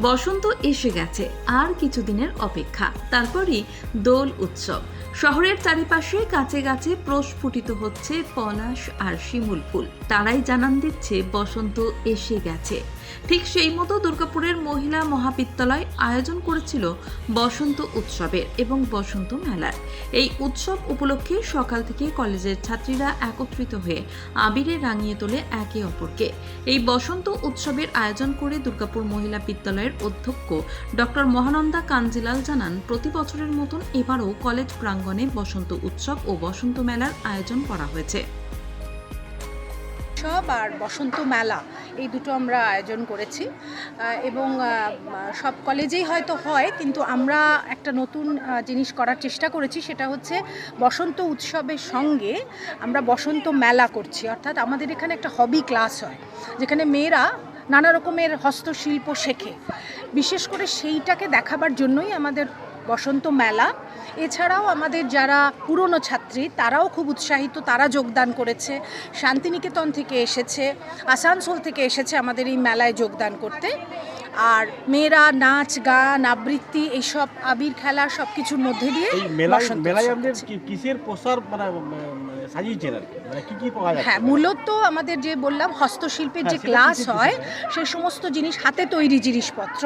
বসন্ত এসে গেছে আর কিছুদিনের অপেক্ষা, তারপরই দোল উৎসব। শহরের চারিপাশে কাছে গাছে প্রস্ফুটিত হচ্ছে পলাশ আর শিমুল ফুল। তারাই জানান দিচ্ছে বসন্ত এসে গেছে। ঠিক সেই মতো দুর্গাপুরের মহিলা মহাবিদ্যালয় আয়োজন করেছিল বসন্ত উৎসবের এবং বসন্ত মেলার এই উৎসব উপলক্ষে সকাল থেকে কলেজের ছাত্রীরা একত্রিত হয়ে আবিরে রাঙিয়ে তোলে একে অপরকে। এই বসন্ত উৎসবের আয়োজন করে দুর্গাপুর মহিলা বিদ্যালয়ের অধ্যক্ষ ডক্টর মহানন্দা কাঞ্জিলাল জানান, প্রতি বছরের মতন এবারও কলেজ প্রাঙ্গণে বসন্ত উৎসব ও বসন্ত মেলার আয়োজন করা হয়েছে। উৎসব আর বসন্ত মেলা এই দুটো আমরা আয়োজন করেছি। এবং সব কলেজেই হয়তো হয়, কিন্তু আমরা একটা নতুন জিনিস করার চেষ্টা করেছি, সেটা হচ্ছে বসন্ত উৎসবের সঙ্গে আমরা বসন্ত মেলা করছি। অর্থাৎ আমাদের এখানে একটা হবি ক্লাস হয়, যেখানে মেয়েরা নানা রকমের হস্তশিল্প শেখে। বিশেষ করে সেইটাকে দেখাবার জন্যই আমাদের বসন্ত মেলা। এছাড়াও আমাদের যারা পুরনো ছাত্রী তারাও খুব উৎসাহিত তারা যোগদান করেছে। শান্তিনিকেতন থেকে এসেছে আসানসোল থেকে এসেছে আমাদের এই মেলায় যোগদান করতে। আর মেয়েরা নাচ গান আবৃত্তি এইসব আবির খেলা সব কিছুর মধ্যে দিয়ে মেলায় কিসের প্রসার মানে মানে সাজিয়েছেন আর কি? মানে হ্যাঁ মূলত আমাদের যে বললাম হস্তশিল্পের যে হ্যাঁ, ক্লাস হয় সেই সমস্ত জিনিস হাতে তৈরি জিনিসপত্র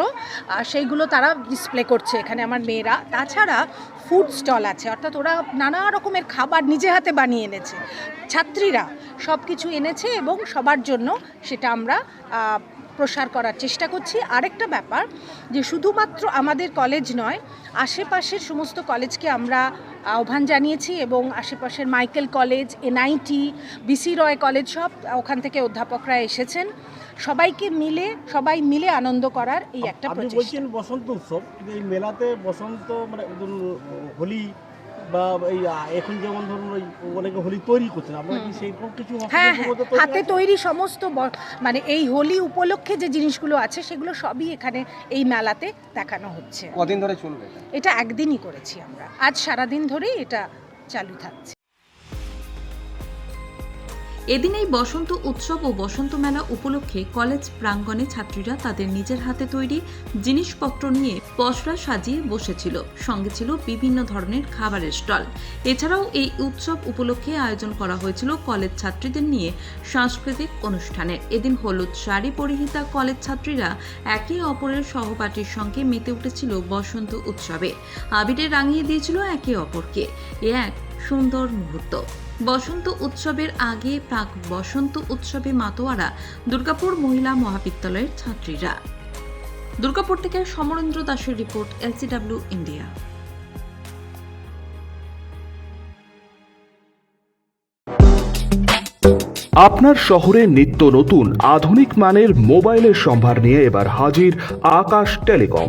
আর সেইগুলো তারা ডিসপ্লে করছে এখানে আমার মেয়েরা। তাছাড়া ফুড স্টল আছে অর্থাৎ ওরা নানা রকমের খাবার নিজে হাতে বানিয়ে এনেছে। ছাত্রীরা সব কিছু এনেছে এবং সবার জন্য সেটা আমরা প্রসার করার চেষ্টা করছি। আরেকটা ব্যাপার যে শুধুমাত্র আমাদের কলেজ নয় আশেপাশের সমস্ত কলেজকে আমরা আহ্বান জানিয়েছি এবং আশেপাশের Michael college NIT BC Roy college সব ওখান থেকে অধ্যাপকরা এসেছেন। সবাইকে মিলে সবাই মিলে আনন্দ করার এই একটা বলছেন বসন্ত উৎসব এই মেলাতে বসন্ত মানে হোলি বা এই এখন যেমন ধরুন ওই অনেকে হোলি তৈরি করছেন আপনারা কি হুম। সেইরকম কিছু হ্যাঁ হ্যাঁ। হাতে তৈরি সমস্ত মানে এই হোলি উপলক্ষে যে জিনিসগুলো আছে সেগুলো সবই এখানে এই মেলাতে দেখানো হচ্ছে। কদিন ধরে চলবে এটা? এটা একদিনই করেছি আমরা। আজ সারাদিন ধরেই এটা চালু থাকছে। এদিন এই বসন্ত উৎসব ও বসন্ত মেলা উপলক্ষে কলেজ প্রাঙ্গণে ছাত্রীরা তাদের নিজের হাতে তৈরি জিনিসপত্র নিয়ে পসরা সাজিয়ে বসেছিল। সঙ্গে ছিল বিভিন্ন ধরনের খাবারের স্টল। এছাড়াও এই উৎসব উপলক্ষে আয়োজন করা হয়েছিল কলেজ ছাত্রীদের নিয়ে সাংস্কৃতিক অনুষ্ঠানের এদিন হলুদ শাড়ি পরিহিতা কলেজ ছাত্রীরা একে অপরের সহপাঠীর সঙ্গে মেতে উঠেছিল বসন্ত উৎসবে। আবিরে রাঙিয়ে দিয়েছিল একে অপরকে। এ এক সুন্দর মুহূর্ত। বসন্ত উৎসবের আগে প্রাক বসন্ত উৎসবে মাতোয়ারা, দুর্গাপুর মহিলা মহাবিদ্যালয়ের ছাত্রীরা। দুর্গাপুর থেকে সমরেন্দ্র দাসের রিপোর্ট, এলসিডব্লিউ ইন্ডিয়া। আপনার শহরে নিত্য নতুন, আধুনিক মানের মোবাইলের সম্ভার নিয়ে এবার হাজির আকাশ টেলিকম।